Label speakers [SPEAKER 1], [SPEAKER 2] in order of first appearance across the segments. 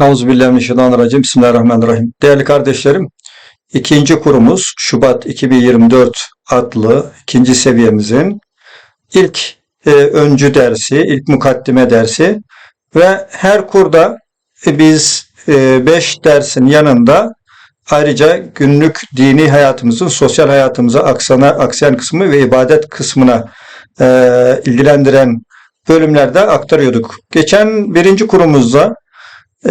[SPEAKER 1] Euzubillahimineşşeytanirracim. Bismillahirrahmanirrahim. Değerli kardeşlerim, ikinci kurumuz Şubat 2024 adlı ikinci seviyemizin ilk e, öncü dersi, ilk mukaddime dersi ve her kurda e, biz 5 dersin yanında ayrıca günlük dini hayatımızın sosyal hayatımıza aksana, aksayan kısmı ve ibadet kısmına e, ilgilendiren bölümlerde aktarıyorduk. Geçen birinci kurumuzda e,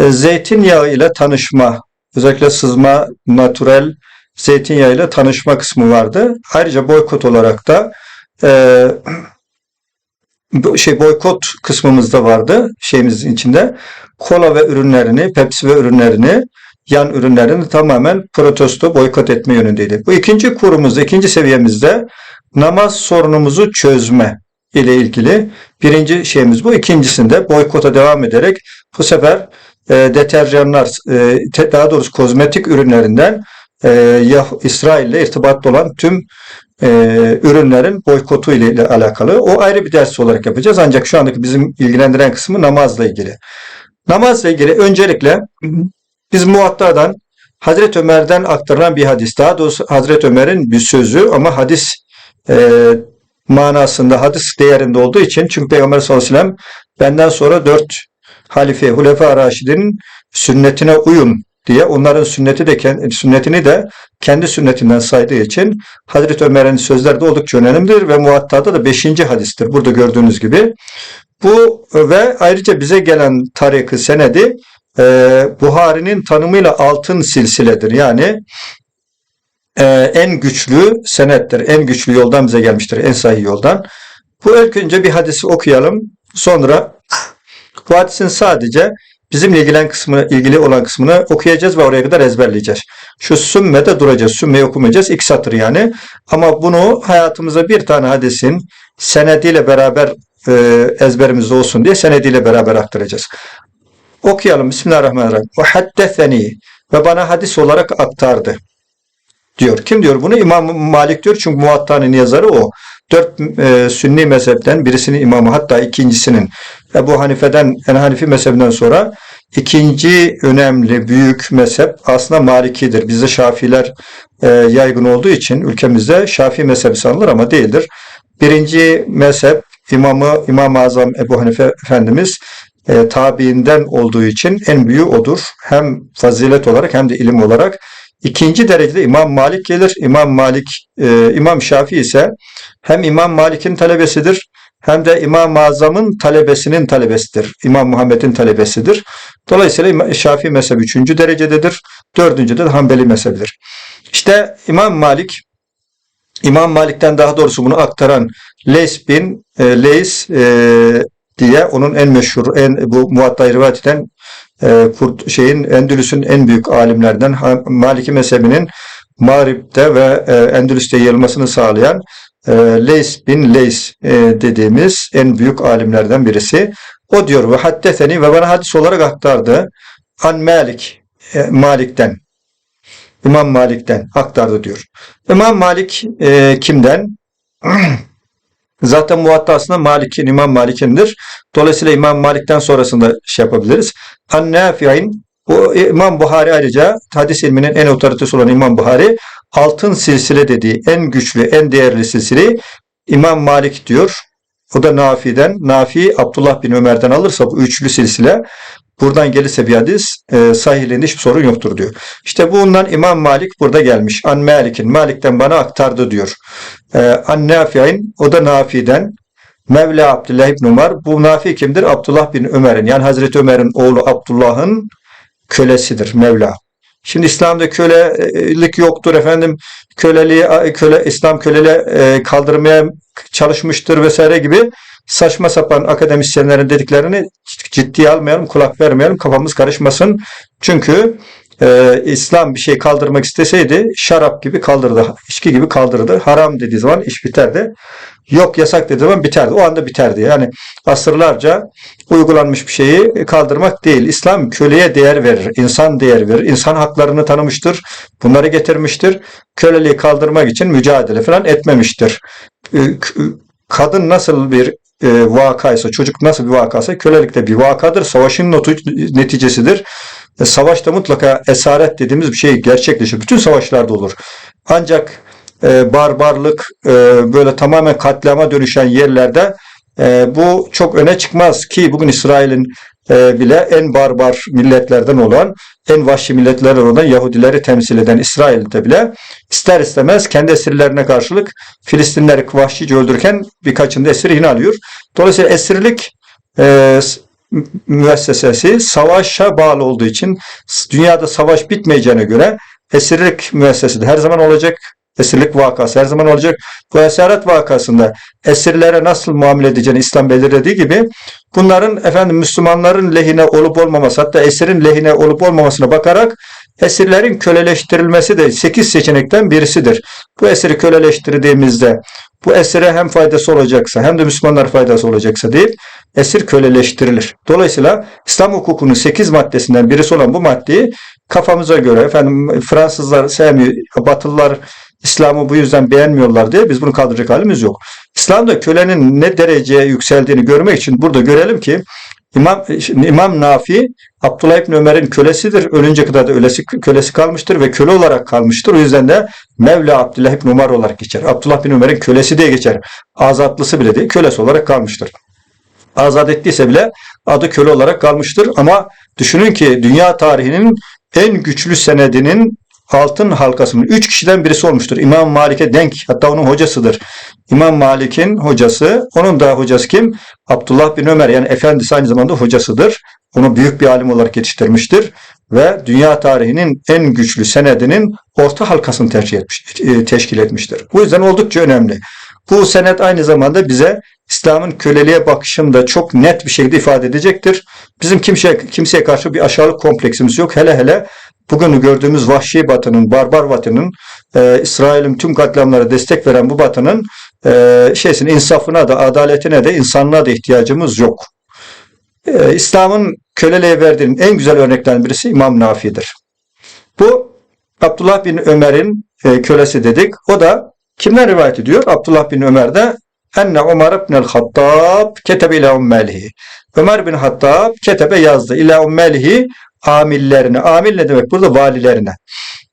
[SPEAKER 1] zeytinyağı ile tanışma, özellikle sızma, natürel zeytinyağı ile tanışma kısmı vardı. Ayrıca boykot olarak da e, şey boykot kısmımızda vardı şeyimizin içinde. Kola ve ürünlerini, Pepsi ve ürünlerini, yan ürünlerini tamamen protesto, boykot etme yönündeydi. Bu ikinci kurumuzda, ikinci seviyemizde namaz sorunumuzu çözme ile ilgili birinci şeyimiz bu. İkincisinde boykota devam ederek bu sefer e, deterjanlar, e, te- daha doğrusu kozmetik ürünlerinden e, Yah- İsrail ile irtibatlı olan tüm e, ürünlerin boykotu ile, ile alakalı. O ayrı bir ders olarak yapacağız. Ancak şu andaki bizim ilgilendiren kısmı namazla ilgili. Namazla ilgili öncelikle biz Muatta'dan Hazreti Ömer'den aktarılan bir hadis. Daha doğrusu Hazreti Ömer'in bir sözü ama hadis e, manasında, hadis değerinde olduğu için çünkü Peygamber sallallahu aleyhi ve sellem benden sonra dört halife, Hulefa Raşid'in sünnetine uyun diye onların sünneti de sünnetini de kendi sünnetinden saydığı için Hazreti Ömer'in sözleri de oldukça önemlidir ve Muatta'da da beşinci hadistir. Burada gördüğünüz gibi. Bu ve ayrıca bize gelen tarikı senedi e, Buhari'nin tanımıyla altın silsiledir. Yani e, en güçlü senettir. En güçlü yoldan bize gelmiştir. En sahih yoldan. Bu ilk önce bir hadisi okuyalım. Sonra bu sadece bizimle ilgilen kısmını, ilgili olan kısmını okuyacağız ve oraya kadar ezberleyeceğiz. Şu sümmede duracağız. Sümmeyi okumayacağız. İki satır yani. Ama bunu hayatımıza bir tane hadisin senediyle beraber e, ezberimizde olsun diye senediyle beraber aktaracağız. Okuyalım. Bismillahirrahmanirrahim. Ve haddetheni ve bana hadis olarak aktardı diyor. Kim diyor bunu? İmam Malik diyor. Çünkü Muatta'nın yazarı o. Dört e, sünni mezhepten birisinin imamı hatta ikincisinin Ebu Hanife'den en Hanifi mezhebinden sonra ikinci önemli büyük mezhep aslında Malikidir. Bizde Şafiler e, yaygın olduğu için ülkemizde Şafi mezhebi sanılır ama değildir. Birinci mezhep imamı İmam-ı Azam Ebu Hanife Efendimiz e, tabiinden olduğu için en büyüğü odur. Hem fazilet olarak hem de ilim olarak. İkinci derecede İmam Malik gelir. İmam Malik, e, İmam Şafii ise hem İmam Malik'in talebesidir hem de İmam-ı Azam'ın talebesinin talebesidir. İmam Muhammed'in talebesidir. Dolayısıyla Şafii mezhebi üçüncü derecededir. Dördüncü de Hanbeli mezhebidir. İşte İmam Malik, İmam Malik'ten daha doğrusu bunu aktaran Leys bin e, Leys e, diye onun en meşhur, en bu Muvatta'yı rivayet eden e, Kurt, şeyin Endülüs'ün en büyük alimlerden Maliki mezhebinin Mağrib'de ve e, Endülüs'te yayılmasını sağlayan Leys bin Leys e, dediğimiz en büyük alimlerden birisi. O diyor ve haddeseni ve bana hadis olarak aktardı. An Malik, e, Malik'ten, İmam Malik'ten aktardı diyor. İmam Malik e, kimden? Zaten muvatta aslında Malik'in, İmam Malik'indir. Dolayısıyla İmam Malik'ten sonrasında şey yapabiliriz. An Nafi'in bu İmam Buhari ayrıca hadis ilminin en otoritesi olan İmam Buhari altın silsile dediği en güçlü, en değerli silsileyi İmam Malik diyor. O da Nafi'den. Nafi Abdullah bin Ömer'den alırsa bu üçlü silsile buradan gelirse bir hadis e, sahihliğinde hiçbir sorun yoktur diyor. İşte bundan İmam Malik burada gelmiş. An Malik'in. Malik'ten bana aktardı diyor. E, An Nafi'in. O da Nafi'den. Mevla Abdullah ibn Ömer. Bu Nafi kimdir? Abdullah bin Ömer'in. Yani Hazreti Ömer'in oğlu Abdullah'ın kölesidir Mevla. Şimdi İslam'da kölelik yoktur efendim. Köleliği köle İslam köleliği e, kaldırmaya çalışmıştır vesaire gibi saçma sapan akademisyenlerin dediklerini ciddiye almayalım, kulak vermeyelim, kafamız karışmasın. Çünkü e, İslam bir şey kaldırmak isteseydi şarap gibi kaldırdı, içki gibi kaldırdı. Haram dediği zaman iş biterdi. Yok yasak dediği zaman biterdi. O anda biterdi. Yani asırlarca uygulanmış bir şeyi kaldırmak değil. İslam köleye değer verir, insan değer verir, insan haklarını tanımıştır, bunları getirmiştir. Köleliği kaldırmak için mücadele falan etmemiştir. Ee, Kadın nasıl bir e, vakaysa, çocuk nasıl bir vakaysa kölelik de bir vakadır, savaşın notu, neticesidir. E, savaşta mutlaka esaret dediğimiz bir şey gerçekleşir. Bütün savaşlarda olur. Ancak e, barbarlık e, böyle tamamen katliama dönüşen yerlerde e, bu çok öne çıkmaz ki bugün İsrail'in e, bile en barbar milletlerden olan, en vahşi milletlerden olan Yahudileri temsil eden İsrail'de bile ister istemez kendi esirlerine karşılık Filistinleri vahşice öldürürken birkaçını da esir yine alıyor. Dolayısıyla esirlik e, müessesesi savaşa bağlı olduğu için dünyada savaş bitmeyeceğine göre esirlik müessesesi de her zaman olacak. Esirlik vakası her zaman olacak. Bu esaret vakasında esirlere nasıl muamele edeceğini İslam belirlediği gibi bunların efendim Müslümanların lehine olup olmaması hatta esirin lehine olup olmamasına bakarak esirlerin köleleştirilmesi de 8 seçenekten birisidir. Bu esiri köleleştirdiğimizde bu esire hem faydası olacaksa hem de Müslümanlar faydası olacaksa deyip esir köleleştirilir. Dolayısıyla İslam hukukunun 8 maddesinden birisi olan bu maddeyi kafamıza göre efendim Fransızlar sevmiyor, Batılılar İslam'ı bu yüzden beğenmiyorlar diye biz bunu kaldıracak halimiz yok. İslam'da kölenin ne dereceye yükseldiğini görmek için burada görelim ki İmam, İmam Nafi Abdullah İbni Ömer'in kölesidir. Ölünce kadar da ölesi, kölesi kalmıştır ve köle olarak kalmıştır. O yüzden de Mevla Abdullah İbni Ömer olarak geçer. Abdullah bin Ömer'in kölesi diye geçer. Azatlısı bile değil, kölesi olarak kalmıştır. Azat ettiyse bile adı köle olarak kalmıştır. Ama düşünün ki dünya tarihinin en güçlü senedinin altın halkasının üç kişiden birisi olmuştur. İmam Malik'e denk hatta onun hocasıdır. İmam Malik'in hocası, onun da hocası kim? Abdullah bin Ömer yani efendisi aynı zamanda hocasıdır. Onu büyük bir alim olarak yetiştirmiştir ve dünya tarihinin en güçlü senedinin orta halkasını tercih etmiş, e, teşkil etmiştir. Bu yüzden oldukça önemli. Bu senet aynı zamanda bize İslam'ın köleliğe bakışını da çok net bir şekilde ifade edecektir. Bizim kimseye, kimseye karşı bir aşağılık kompleksimiz yok. Hele hele bugün gördüğümüz vahşi batının, barbar batının, e, İsrail'in tüm katliamlara destek veren bu batının e, şeysin, insafına da, adaletine de, insanlığa da ihtiyacımız yok. E, İslam'ın köleliğe verdiğinin en güzel örneklerinden birisi İmam Nafi'dir. Bu Abdullah bin Ömer'in e, kölesi dedik. O da kimden rivayet ediyor? Abdullah bin Ömer'de enne Ömer ibn el-Hattab ketebe ila ummelihi. Ömer bin Hattab ketebe yazdı. İla ummelihi amillerine. Amil ne demek? Burada valilerine.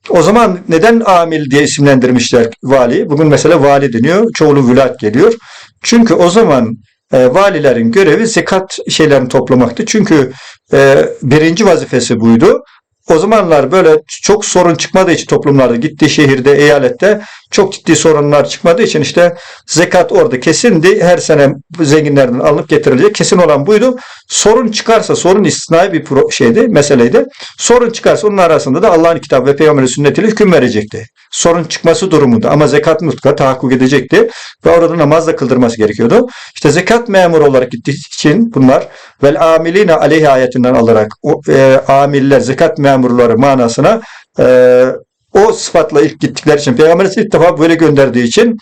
[SPEAKER 1] O zaman neden amil diye isimlendirmişler vali? Bugün mesela vali deniyor. Çoğulu vülat geliyor. Çünkü o zaman e, valilerin görevi zekat şeylerini toplamaktı. Çünkü e, birinci vazifesi buydu. O zamanlar böyle çok sorun çıkmadığı için toplumlarda gittiği şehirde, eyalette çok ciddi sorunlar çıkmadığı için işte zekat orada kesindi. Her sene zenginlerden alınıp getirilecek. Kesin olan buydu. Sorun çıkarsa, sorun istisnai bir şeydi, meseleydi. Sorun çıkarsa onun arasında da Allah'ın kitabı ve peygamberin sünnetiyle hüküm verecekti. Sorun çıkması durumunda ama zekat mutlaka tahakkuk edecekti ve orada namaz da kıldırması gerekiyordu. İşte zekat memuru olarak gittiği için bunlar vel amiline aleyhi ayetinden alarak o, e, amiller, zekat memurları manasına e, o sıfatla ilk gittikleri için Peygamber ilk defa böyle gönderdiği için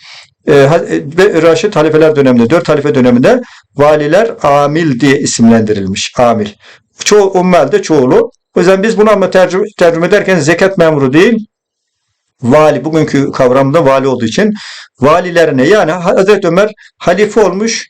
[SPEAKER 1] e, ve Raşid halifeler döneminde, dört halife döneminde valiler amil diye isimlendirilmiş. Amil. Çoğu ummelde çoğulu. O yüzden biz bunu ama tercüme, tercüme ederken zekat memuru değil, vali bugünkü kavramda vali olduğu için valilerine yani Hazreti Ömer halife olmuş,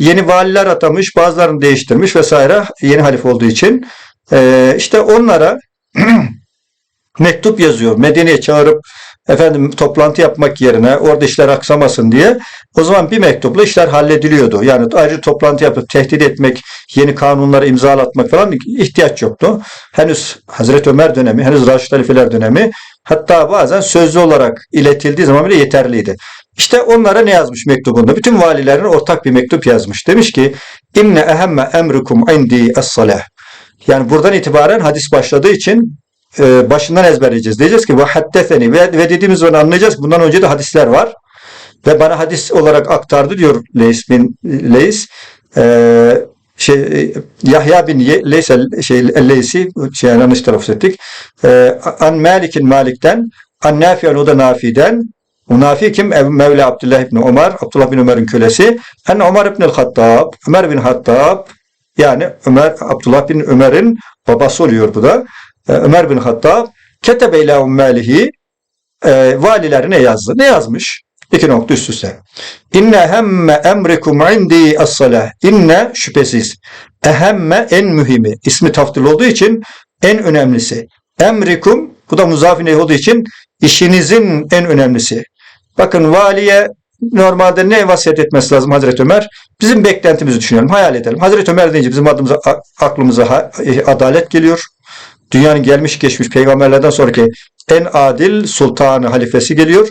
[SPEAKER 1] yeni valiler atamış, bazılarını değiştirmiş vesaire yeni halife olduğu için e, işte onlara mektup yazıyor. Medine'ye çağırıp efendim toplantı yapmak yerine orada işler aksamasın diye o zaman bir mektupla işler hallediliyordu. Yani ayrıca toplantı yapıp tehdit etmek, yeni kanunları imzalatmak falan ihtiyaç yoktu. Henüz Hazreti Ömer dönemi, henüz Raşid Halifeler dönemi hatta bazen sözlü olarak iletildiği zaman bile yeterliydi. İşte onlara ne yazmış mektubunda? Bütün valilerin ortak bir mektup yazmış. Demiş ki inne ehemme emrukum indi es-salah. Yani buradan itibaren hadis başladığı için e, başından ezberleyeceğiz. Diyeceğiz ki ve haddeseni ve, ve dediğimiz zaman anlayacağız. Bundan önce de hadisler var. Ve bana hadis olarak aktardı diyor Leys bin Leys. E, şey Yahya bin Leys şey Leysi şey yanlış telaffuz ettik. E, an Malik'in Malik'ten an Nafi'en o da Nafi'den o Nafi kim? Mevla Abdullah ibn Ömer, Abdullah bin Ömer'in kölesi. En Ömer ibn Hattab, Ömer bin Hattab yani Ömer Abdullah bin Ömer'in babası oluyor bu da. E, Ömer bin Hattab ketebe ila ummalihi e, valilerine yazdı. Ne yazmış? İki nokta üst üste. İnne hemme emrikum indi as-salah. İnne şüphesiz. Ehemme en mühimi. ismi taftil olduğu için en önemlisi. Emrikum bu da muzafine olduğu için işinizin en önemlisi. Bakın valiye normalde ne vasiyet etmesi lazım Hazreti Ömer? Bizim beklentimizi düşünelim, hayal edelim. Hazreti Ömer deyince bizim adımıza, aklımıza e, adalet geliyor. Dünyanın gelmiş geçmiş peygamberlerden sonraki en adil sultanı halifesi geliyor.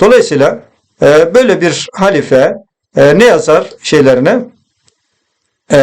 [SPEAKER 1] Dolayısıyla e, böyle bir halife e, ne yazar şeylerine? E,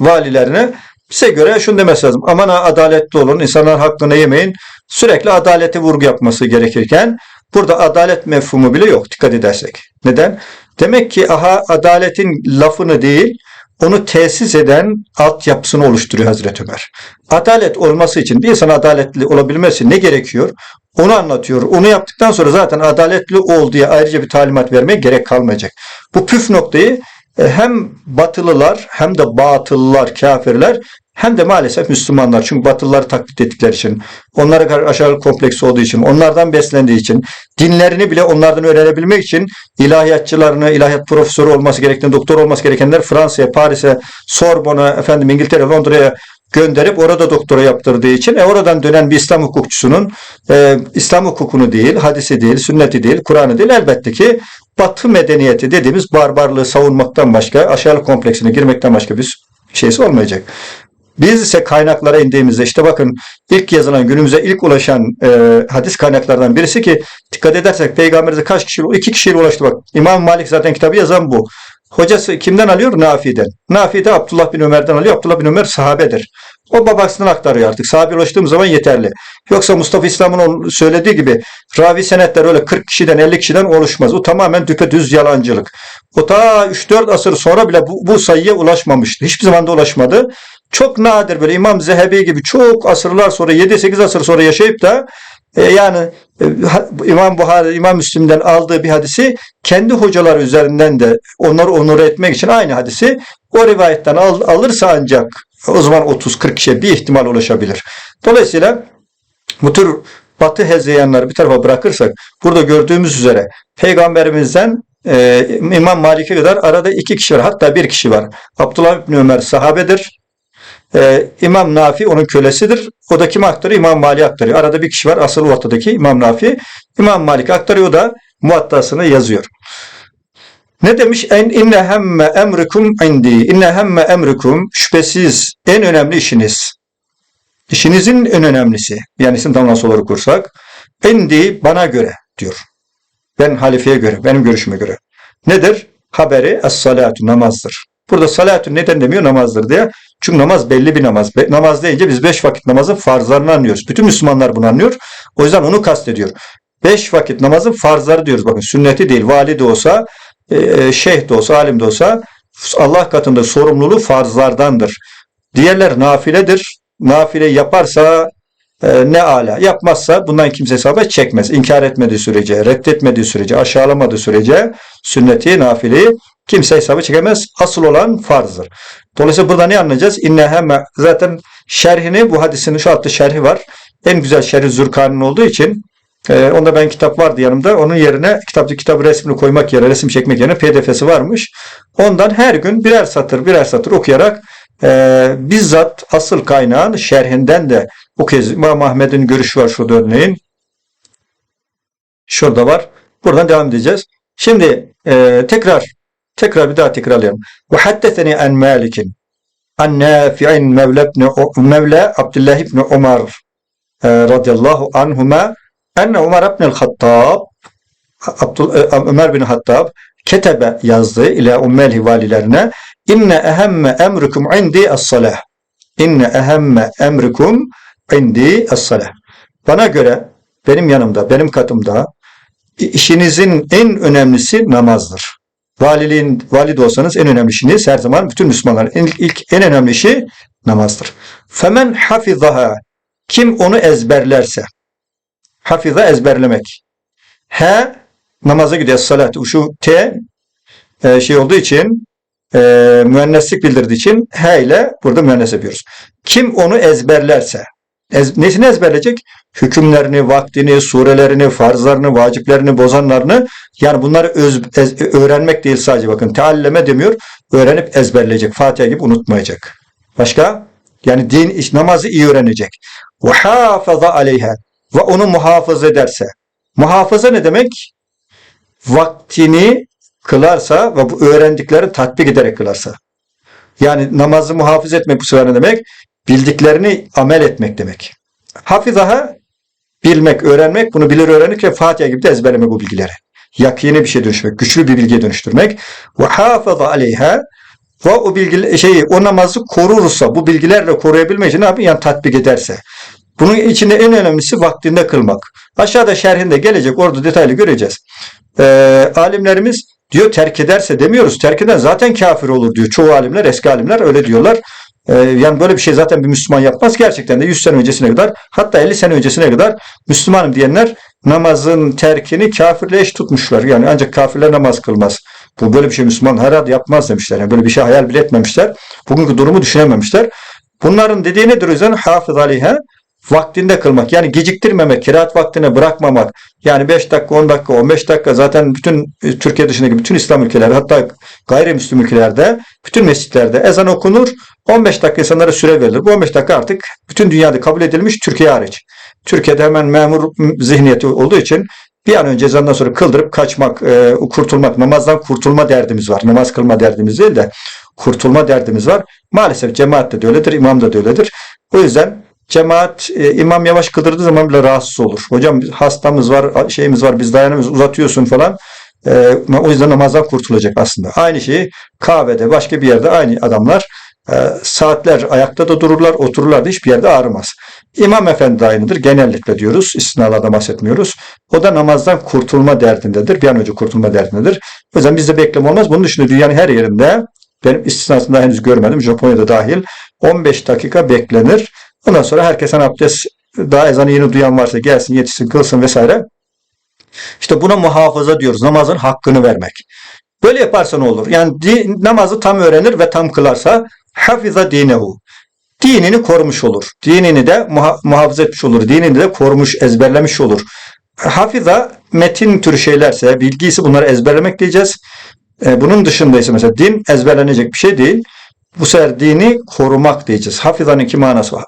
[SPEAKER 1] valilerine bize göre şunu demesi lazım. Aman ha adaletli olun, insanlar hakkını yemeyin. Sürekli adalete vurgu yapması gerekirken burada adalet mefhumu bile yok dikkat edersek. Neden? Demek ki aha adaletin lafını değil, onu tesis eden altyapısını oluşturuyor Hazreti Ömer. Adalet olması için bir insan adaletli olabilmesi ne gerekiyor? Onu anlatıyor. Onu yaptıktan sonra zaten adaletli ol diye ayrıca bir talimat vermeye gerek kalmayacak. Bu püf noktayı e, hem batılılar hem de batılılar, kafirler hem de maalesef Müslümanlar. Çünkü batılıları taklit ettikleri için, onlara karşı aşağılık kompleksi olduğu için, onlardan beslendiği için, dinlerini bile onlardan öğrenebilmek için ilahiyatçılarını, ilahiyat profesörü olması gereken, doktor olması gerekenler Fransa'ya, Paris'e, Sorbon'a, efendim İngiltere, Londra'ya gönderip orada doktora yaptırdığı için e, oradan dönen bir İslam hukukçusunun e, İslam hukukunu değil, hadisi değil, sünneti değil, Kur'an'ı değil elbette ki Batı medeniyeti dediğimiz barbarlığı savunmaktan başka, aşağılık kompleksine girmekten başka bir şeysi olmayacak. Biz ise kaynaklara indiğimizde işte bakın ilk yazılan günümüze ilk ulaşan e, hadis kaynaklardan birisi ki dikkat edersek peygamberimize kaç kişi iki kişiyle ulaştı bak. İmam Malik zaten kitabı yazan bu. Hocası kimden alıyor? Nafi'den. Nafi de Abdullah bin Ömer'den alıyor. Abdullah bin Ömer sahabedir. O babasından aktarıyor artık. Sahabe ulaştığım zaman yeterli. Yoksa Mustafa İslam'ın söylediği gibi ravi senetler öyle 40 kişiden 50 kişiden oluşmaz. O tamamen düpedüz yalancılık. O ta 3-4 asır sonra bile bu, bu sayıya ulaşmamıştı. Hiçbir zaman da ulaşmadı. Çok nadir böyle İmam Zehebi gibi çok asırlar sonra 7-8 asır sonra yaşayıp da e, yani e, İmam Buhari, İmam Müslim'den aldığı bir hadisi kendi hocaları üzerinden de onları onur etmek için aynı hadisi o rivayetten al- alırsa ancak o zaman 30-40 kişiye bir ihtimal ulaşabilir. Dolayısıyla bu tür batı hezeyanları bir tarafa bırakırsak burada gördüğümüz üzere peygamberimizden e, İmam Malik'e kadar arada iki kişi var. Hatta bir kişi var. Abdullah bin Ömer sahabedir. E, İmam Nafi onun kölesidir. O da kime aktarıyor? İmam Malik'e aktarıyor. Arada bir kişi var. Asıl ortadaki İmam Nafi. İmam Malik aktarıyor da muattasını yazıyor. Ne demiş? En inne hemme emrikum indi. İnne hemme emrikum şüphesiz en önemli işiniz. İşinizin en önemlisi. Yani isim tam nasıl olarak okursak. Endi bana göre diyor. Ben halifeye göre, benim görüşüme göre. Nedir? Haberi es-salatu namazdır. Burada salatu neden demiyor namazdır diye. Çünkü namaz belli bir namaz. Be- namaz deyince biz beş vakit namazın farzlarını anlıyoruz. Bütün Müslümanlar bunu anlıyor. O yüzden onu kastediyor. Beş vakit namazın farzları diyoruz. Bakın sünneti değil. Vali de olsa, e, şeyh de olsa, alim de olsa Allah katında sorumluluğu farzlardandır. Diğerler nafiledir. Nafile yaparsa e, ne ala. Yapmazsa bundan kimse hesaba çekmez. İnkar etmediği sürece, reddetmediği sürece, aşağılamadığı sürece sünneti, nafileyi kimse hesaba çekemez. Asıl olan farzdır. Dolayısıyla burada ne anlayacağız? İnne hemme zaten şerhini bu hadisin şu altta şerhi var. En güzel şerhi Zürkan'ın olduğu için e, onda ben kitap vardı yanımda. Onun yerine kitapçı kitabı resmini koymak yerine, resim çekmek yerine pdf'si varmış. Ondan her gün birer satır birer satır okuyarak e, bizzat asıl kaynağın şerhinden de bu kez İmam Ahmed'in görüşü var şurada örneğin. Şurada var. Buradan devam edeceğiz. Şimdi e, tekrar tekrar bir daha tekrarlayalım. Ve haddeseni en Malik'in an Nafi'in Mevla, Mevla Abdullah ibn Umar radıyallahu anhuma enne Umar ibn e, Ömer bin Hattab ketebe yazdı ile ummeli valilerine inne ehemme emrikum indi es-salah inne ehemme emrikum indi es-salah bana göre benim yanımda benim katımda işinizin en önemlisi namazdır. Valiliğin, vali de olsanız en önemli işiniz her zaman bütün Müslümanların ilk, ilk en önemli işi namazdır. Femen hafizaha kim onu ezberlerse hafiza ezberlemek. He namaza gidiyor salat. Şu T e, şey olduğu için e, müenneslik bildirdiği için he ile burada müennes yapıyoruz. Kim onu ezberlerse ez, nesini ezberleyecek? Hükümlerini, vaktini, surelerini, farzlarını, vaciplerini, bozanlarını yani bunları öz, ez- öğrenmek değil sadece bakın tealleme demiyor. Öğrenip ezberleyecek. Fatiha gibi unutmayacak. Başka? Yani din iş namazı iyi öğrenecek. Ve hafaza aleyha ve onu muhafaza ederse. Muhafaza ne demek? Vaktini kılarsa ve bu öğrendikleri tatbik ederek kılarsa. Yani namazı muhafaza etmek bu sefer ne demek? Bildiklerini amel etmek demek. Hafizaha bilmek, öğrenmek, bunu bilir öğrenirken Fatiha gibi de ezberlemek bu bilgileri. Yakini bir şey dönüştürmek, güçlü bir bilgiye dönüştürmek. Ve hafaza aleyha ve o bilgi şeyi o namazı korursa, bu bilgilerle koruyabilmek için ne yapıyor? Yani tatbik ederse. Bunun içinde en önemlisi vaktinde kılmak. Aşağıda şerhinde gelecek, orada detaylı göreceğiz. Ee, alimlerimiz diyor terk ederse demiyoruz. Terk eden zaten kafir olur diyor. Çoğu alimler, eski alimler öyle diyorlar. Ee, yani böyle bir şey zaten bir Müslüman yapmaz. Gerçekten de 100 sene öncesine kadar hatta 50 sene öncesine kadar Müslümanım diyenler namazın terkini kafirle eş tutmuşlar. Yani ancak kafirler namaz kılmaz. Bu böyle bir şey Müslüman herhalde yapmaz demişler. Yani böyle bir şey hayal bile etmemişler. Bugünkü durumu düşünememişler. Bunların dediği nedir o yüzden? Hafız aleyhe vaktinde kılmak. Yani geciktirmemek, kiraat vaktine bırakmamak. Yani 5 dakika, 10 dakika, 15 dakika zaten bütün e, Türkiye dışındaki bütün İslam ülkelerde hatta gayrimüslim ülkelerde bütün mescitlerde ezan okunur. 15 dakika insanlara süre verilir. Bu 15 dakika artık bütün dünyada kabul edilmiş Türkiye hariç. Türkiye'de hemen memur zihniyeti olduğu için bir an önce ezandan sonra kıldırıp kaçmak, e, kurtulmak, namazdan kurtulma derdimiz var. Namaz kılma derdimiz değil de kurtulma derdimiz var. Maalesef cemaatte de öyledir, imam da de öyledir. O yüzden cemaat e, imam yavaş kıldırdığı zaman bile rahatsız olur. Hocam hastamız var, şeyimiz var, biz dayanamıyoruz, uzatıyorsun falan. E, o yüzden namazdan kurtulacak aslında. Aynı şeyi kahvede, başka bir yerde aynı adamlar e, saatler ayakta da dururlar, otururlar da hiçbir yerde ağrımaz. İmam efendi de aynıdır. Genellikle diyoruz. İstinalardan bahsetmiyoruz. O da namazdan kurtulma derdindedir. Bir an önce kurtulma derdindedir. O yüzden bizde bekleme olmaz. Bunun dışında dünyanın her yerinde benim istisnasında henüz görmedim. Japonya'da dahil 15 dakika beklenir. Ondan sonra herkesin abdest daha ezanı yeni duyan varsa gelsin yetişsin kılsın vesaire. İşte buna muhafaza diyoruz. Namazın hakkını vermek. Böyle yaparsa ne olur? Yani din, namazı tam öğrenir ve tam kılarsa hafiza dinehu. Dinini korumuş olur. Dinini de muha muhafaza etmiş olur. Dinini de korumuş, ezberlemiş olur. Hafiza metin türü şeylerse, bilgisi bunları ezberlemek diyeceğiz. E, bunun dışında ise mesela din ezberlenecek bir şey değil. Bu sefer dini korumak diyeceğiz. Hafizanın iki manası var.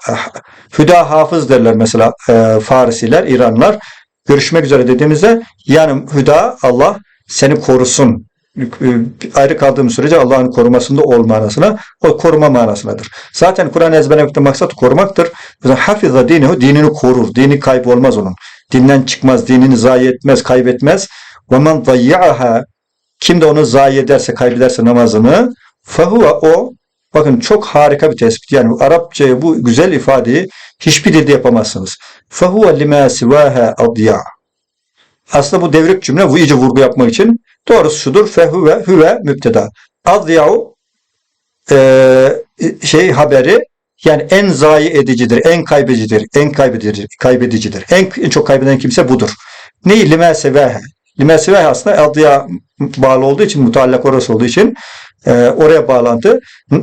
[SPEAKER 1] Hüda hafız derler mesela e, Farisiler, İranlar. Görüşmek üzere dediğimizde yani hüda Allah seni korusun. Ayrı kaldığımız sürece Allah'ın korumasında ol manasına, o koruma manasınadır. Zaten Kur'an ezberlemekten maksat korumaktır. Hafiza dinihu, dinini korur. Dini kaybolmaz onun. Dinden çıkmaz, dinini zayi etmez, kaybetmez. Men dayya'aha kim de onu zayi ederse, kaybederse namazını fehuve o Bakın çok harika bir tespit. Yani Arapçaya bu güzel ifadeyi hiçbir dilde yapamazsınız. فَهُوَ لِمَا سِوَاهَا اَضْيَا Aslında bu devrik cümle bu iyice vurgu yapmak için doğrusu şudur. فَهُوَ hüve müpteda. اَضْيَعُ e, şey haberi yani en zayi edicidir, en kaybedicidir, en kaybedicidir, kaybedicidir. En, en çok kaybeden kimse budur. Neyi? Lime sevehe. Lime sevehe aslında adıya bağlı olduğu için, mutallak orası olduğu için e, oraya bağlantı.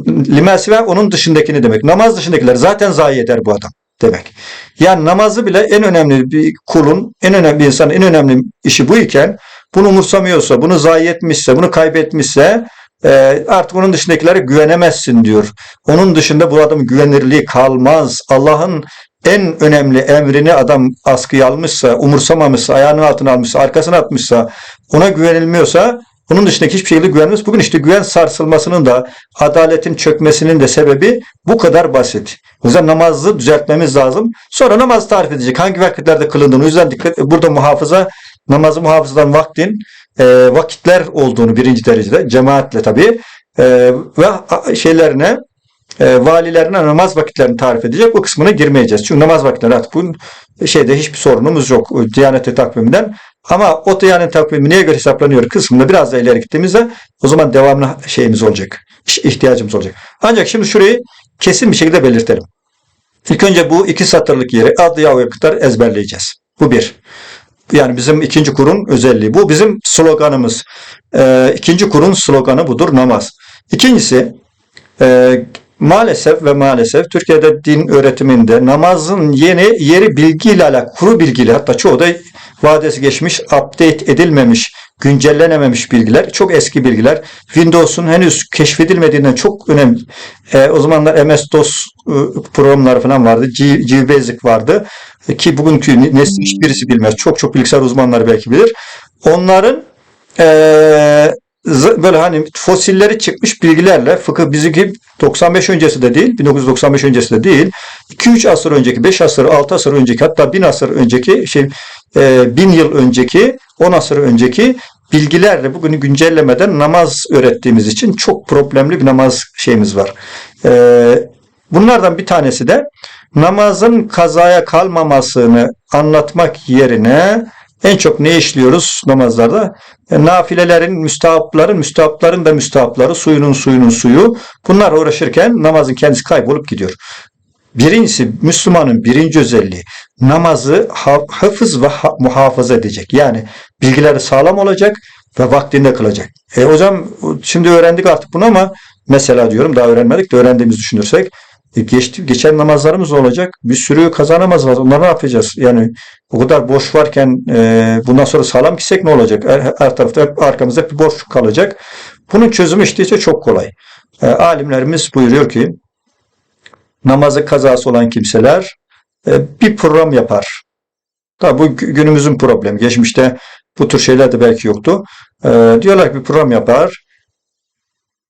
[SPEAKER 1] Limesive onun dışındakini demek. Namaz dışındakiler zaten zayi eder bu adam demek. Yani namazı bile en önemli bir kulun, en önemli bir insanın en önemli işi bu iken bunu umursamıyorsa, bunu zayi etmişse, bunu kaybetmişse e, artık onun dışındakilere güvenemezsin diyor. Onun dışında bu adamın güvenirliği kalmaz. Allah'ın en önemli emrini adam askıya almışsa, umursamamışsa, ayağının altına almışsa, arkasına atmışsa, ona güvenilmiyorsa bunun dışındaki hiçbir şeyle güvenmez. Bugün işte güven sarsılmasının da adaletin çökmesinin de sebebi bu kadar basit. O yüzden namazı düzeltmemiz lazım. Sonra namaz tarif edecek. Hangi vakitlerde kılındığını. O yüzden dikkat burada muhafaza namazı muhafazadan vaktin e, vakitler olduğunu birinci derecede cemaatle tabii e, ve şeylerine e, valilerine namaz vakitlerini tarif edecek. Bu kısmına girmeyeceğiz. Çünkü namaz vakitleri artık bunun şeyde hiçbir sorunumuz yok. Diyanete takviminden ama o Diyanet takvimi neye göre hesaplanıyor kısmında biraz da ileri gittiğimizde o zaman devamlı şeyimiz olacak. ihtiyacımız olacak. Ancak şimdi şurayı kesin bir şekilde belirtelim. İlk önce bu iki satırlık yeri adlı yavuya kadar ezberleyeceğiz. Bu bir. Yani bizim ikinci kurun özelliği. Bu bizim sloganımız. Ee, ikinci kurun sloganı budur namaz. İkincisi e, maalesef ve maalesef Türkiye'de din öğretiminde namazın yeni yeri bilgiyle alakalı, kuru bilgiyle hatta çoğu da vadesi geçmiş, update edilmemiş güncellenememiş bilgiler, çok eski bilgiler. Windows'un henüz keşfedilmediğinden çok önemli. E, o zamanlar MS-DOS e, programları falan vardı. G, GBasic vardı. E, ki bugünkü nesil hiçbirisi bilmez. Çok çok bilgisayar uzmanları belki bilir. Onların e, z- böyle hani fosilleri çıkmış bilgilerle fıkıh bizimki 95 öncesi de değil, 1995 öncesi de değil. 2-3 asır önceki, 5 asır, 6 asır önceki hatta 1000 asır önceki şey e, 1000 yıl önceki, 10 asır önceki bilgilerle bugünü güncellemeden namaz öğrettiğimiz için çok problemli bir namaz şeyimiz var. E, bunlardan bir tanesi de namazın kazaya kalmamasını anlatmak yerine en çok ne işliyoruz namazlarda? E, nafilelerin, müstahapların, müstahapların da müstahapları, suyunun suyunun suyu. Bunlar uğraşırken namazın kendisi kaybolup gidiyor. Birincisi Müslümanın birinci özelliği namazı ha- hafız ve ha- muhafaza edecek. Yani bilgileri sağlam olacak ve vaktinde kılacak. E hocam şimdi öğrendik artık bunu ama mesela diyorum daha öğrenmedik de öğrendiğimizi düşünürsek e, geçti, geçen namazlarımız olacak? Bir sürü kaza namazı var. Onları ne yapacağız? Yani o kadar boş varken e, bundan sonra sağlam gitsek ne olacak? Her, her tarafta hep arkamızda bir boşluk kalacak. Bunun çözümü işte, işte çok kolay. E, alimlerimiz buyuruyor ki namazı kazası olan kimseler e, bir program yapar. Tabi bu gü- günümüzün problemi. Geçmişte bu tür şeyler de belki yoktu. E, diyorlar ki bir program yapar.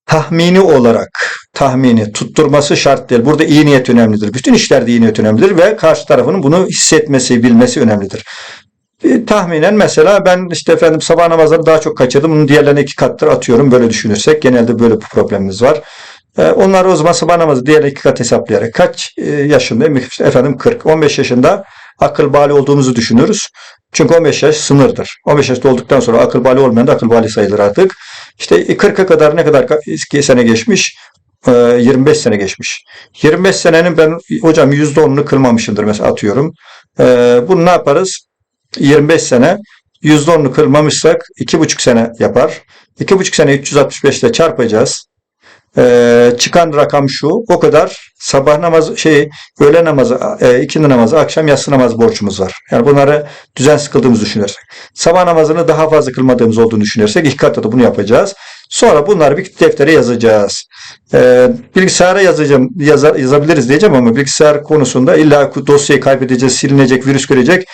[SPEAKER 1] Tahmini olarak tahmini tutturması şart değil. Burada iyi niyet önemlidir. Bütün işlerde iyi niyet önemlidir ve karşı tarafının bunu hissetmesi, bilmesi önemlidir. E, tahminen mesela ben işte efendim sabah namazları daha çok kaçırdım. Bunun diğerlerine iki kattır atıyorum. Böyle düşünürsek genelde böyle bir problemimiz var. E, Onlar o zaman sabah namazı diğer iki kat hesaplayarak kaç e, yaşındayım? Efendim 40. 15 yaşında akıl bali olduğumuzu düşünürüz. Çünkü 15 yaş sınırdır. 15 yaşta olduktan sonra akıl bali olmayan da akıl bali sayılır artık. İşte 40'a kadar ne kadar ka- sene geçmiş? E, 25 sene geçmiş. 25 senenin ben hocam %10'unu kılmamışımdır mesela atıyorum. E, Bunu ne yaparız? 25 sene %10'unu kılmamışsak 2,5 sene yapar. 2,5 sene 365 ile çarpacağız. Ee, çıkan rakam şu. O kadar sabah namazı şey öğle namazı, e, ikindi namazı, akşam yatsı namazı borcumuz var. Yani bunları düzensiz kıldığımızı düşünürsek. Sabah namazını daha fazla kılmadığımız olduğunu düşünürsek iki katta da bunu yapacağız. Sonra bunları bir deftere yazacağız. Ee, bilgisayara yazacağım, yaza- yazabiliriz diyeceğim ama bilgisayar konusunda illa dosyayı kaybedeceğiz, silinecek, virüs görecek.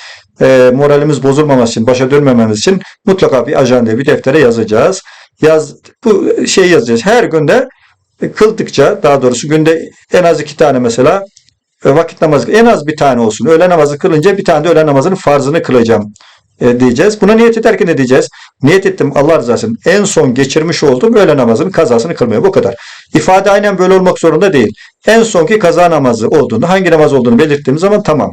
[SPEAKER 1] Ee, moralimiz bozulmaması için, başa dönmememiz için mutlaka bir ajandaya, bir deftere yazacağız. Yaz, bu şey yazacağız. Her günde e, kıldıkça daha doğrusu günde en az iki tane mesela e, vakit namazı en az bir tane olsun. Öğle namazı kılınca bir tane de öğle namazının farzını kılacağım e, diyeceğiz. Buna niyet ederken ne diyeceğiz? Niyet ettim Allah rızası için en son geçirmiş olduğum öğle namazının kazasını kılmaya. Bu kadar. İfade aynen böyle olmak zorunda değil. En sonki kaza namazı olduğunu, hangi namaz olduğunu belirttiğimiz zaman tamam.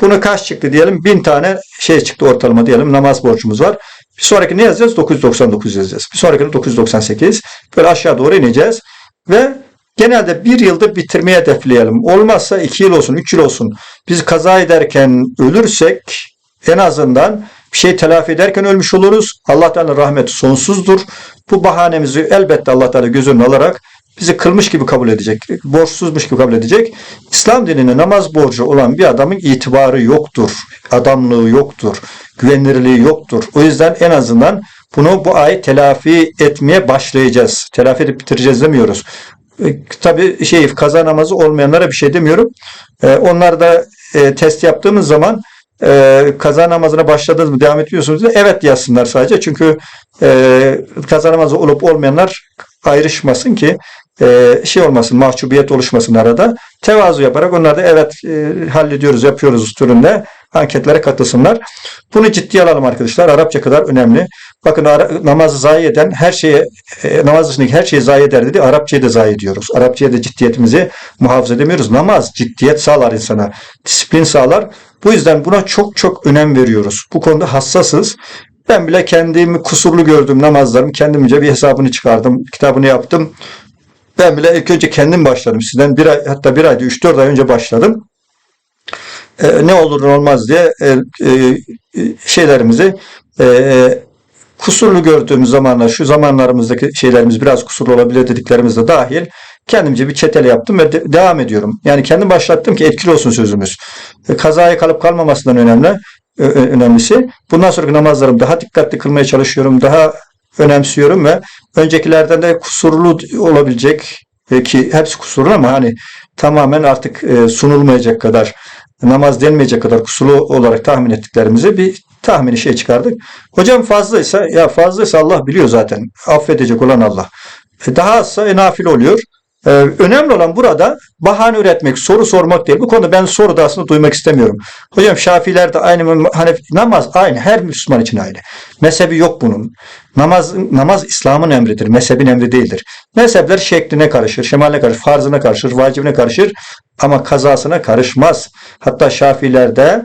[SPEAKER 1] Bunu kaç çıktı diyelim? Bin tane şey çıktı ortalama diyelim. Namaz borcumuz var. Bir sonraki ne yazacağız? 999 yazacağız. Bir sonraki 998. Böyle aşağı doğru ineceğiz. Ve genelde bir yılda bitirmeye hedefleyelim. Olmazsa iki yıl olsun, üç yıl olsun. Biz kaza ederken ölürsek en azından bir şey telafi ederken ölmüş oluruz. Allah Teala rahmeti sonsuzdur. Bu bahanemizi elbette Allah Teala göz önüne alarak bizi kılmış gibi kabul edecek, borçsuzmuş gibi kabul edecek. İslam dinine namaz borcu olan bir adamın itibarı yoktur, adamlığı yoktur, güvenilirliği yoktur. O yüzden en azından bunu bu ay telafi etmeye başlayacağız. Telafi edip bitireceğiz demiyoruz. E, tabii şey kaza namazı olmayanlara bir şey demiyorum. E, onlar da e, test yaptığımız zaman e, kaza namazına başladınız mı devam etmiyorsunuz diye evet yazsınlar sadece. Çünkü e, kaza namazı olup olmayanlar ayrışmasın ki e, şey olmasın, mahcubiyet oluşmasın arada. Tevazu yaparak onlar da evet e, hallediyoruz, yapıyoruz türünde anketlere katılsınlar. Bunu ciddiye alalım arkadaşlar. Arapça kadar önemli. Bakın namazı zayi eden her şeye, e, namaz dışındaki her şeyi zayi eder dedi. Arapçayı da zayi ediyoruz. Arapçaya da ciddiyetimizi muhafaza edemiyoruz. Namaz ciddiyet sağlar insana. Disiplin sağlar. Bu yüzden buna çok çok önem veriyoruz. Bu konuda hassasız. Ben bile kendimi kusurlu gördüm namazlarım. Kendimce bir hesabını çıkardım. Kitabını yaptım. Ben bile ilk önce kendim başladım. Sizden bir ay, hatta bir ayda 3-4 ay önce başladım. Ee, ne olur ne olmaz diye e, e, şeylerimizi e, kusurlu gördüğümüz zamanlar, şu zamanlarımızdaki şeylerimiz biraz kusurlu olabilir dediklerimiz de dahil kendimce bir çetele yaptım ve de- devam ediyorum. Yani kendim başlattım ki etkili olsun sözümüz. E, kazaya kalıp kalmamasından önemli. önemlisi. Bundan sonraki namazlarımı daha dikkatli kılmaya çalışıyorum. Daha önemsiyorum ve öncekilerden de kusurlu olabilecek e, ki hepsi kusurlu ama hani tamamen artık e, sunulmayacak kadar namaz denmeyecek kadar kusurlu olarak tahmin ettiklerimizi bir tahmini şey çıkardık. Hocam fazlaysa ya fazlaysa Allah biliyor zaten. Affedecek olan Allah. E, daha azsa e, nafile oluyor. E, önemli olan burada bahane üretmek, soru sormak değil. Bu konuda ben soru da aslında duymak istemiyorum. Hocam Şafiler de aynı, hani namaz aynı. Her Müslüman için aynı. Mezhebi yok bunun. Namaz, namaz İslam'ın emridir. Mezhebin emri değildir. Mezhepler şekline karışır, şemaline karışır, farzına karışır, vacibine karışır ama kazasına karışmaz. Hatta Şafilerde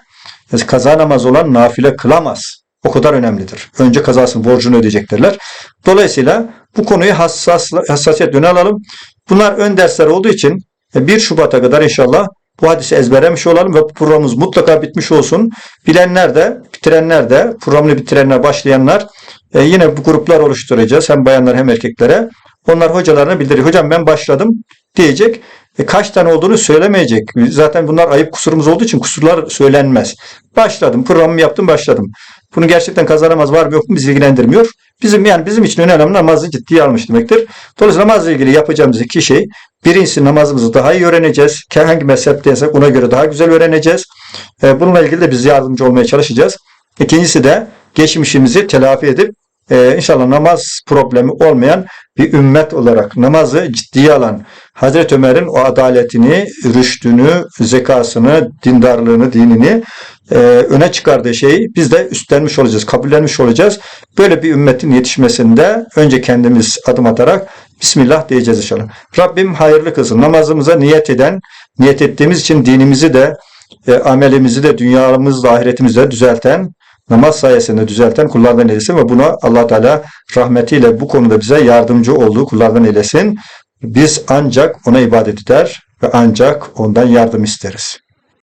[SPEAKER 1] kaza namazı olan nafile kılamaz. O kadar önemlidir. Önce kazasını, borcunu ödeyecektirler. Dolayısıyla bu konuyu hassas, hassasiyet öne alalım. Bunlar ön dersler olduğu için 1 Şubat'a kadar inşallah bu hadisi ezberlemiş olalım ve programımız mutlaka bitmiş olsun. Bilenler de, bitirenler de, programını bitirenler, başlayanlar e, yine bu gruplar oluşturacağız. Hem bayanlar hem erkeklere. Onlar hocalarına bildiriyor. Hocam ben başladım diyecek. E, kaç tane olduğunu söylemeyecek. Zaten bunlar ayıp kusurumuz olduğu için kusurlar söylenmez. Başladım, programımı yaptım, başladım. Bunu gerçekten kazanamaz var mı yok mu bizi ilgilendirmiyor. Bizim yani bizim için önemli namazı ciddiye almış demektir. Dolayısıyla namazla ilgili yapacağımız iki şey. Birincisi namazımızı daha iyi öğreneceğiz. Hangi mezhepteysek ona göre daha güzel öğreneceğiz. E, bununla ilgili de biz yardımcı olmaya çalışacağız. İkincisi de geçmişimizi telafi edip e, inşallah namaz problemi olmayan bir ümmet olarak namazı ciddiye alan Hazreti Ömer'in o adaletini, rüştünü, zekasını, dindarlığını, dinini e, öne çıkardığı şeyi biz de üstlenmiş olacağız, kabullenmiş olacağız. Böyle bir ümmetin yetişmesinde önce kendimiz adım atarak Bismillah diyeceğiz inşallah. Rabbim hayırlı kılsın. Namazımıza niyet eden, niyet ettiğimiz için dinimizi de, e, amelimizi de, dünyamızı da, ahiretimizi de düzelten, namaz sayesinde düzelten kullardan eylesin ve buna allah Teala rahmetiyle bu konuda bize yardımcı olduğu kullardan eylesin. Biz ancak ona ibadet eder ve ancak ondan yardım isteriz.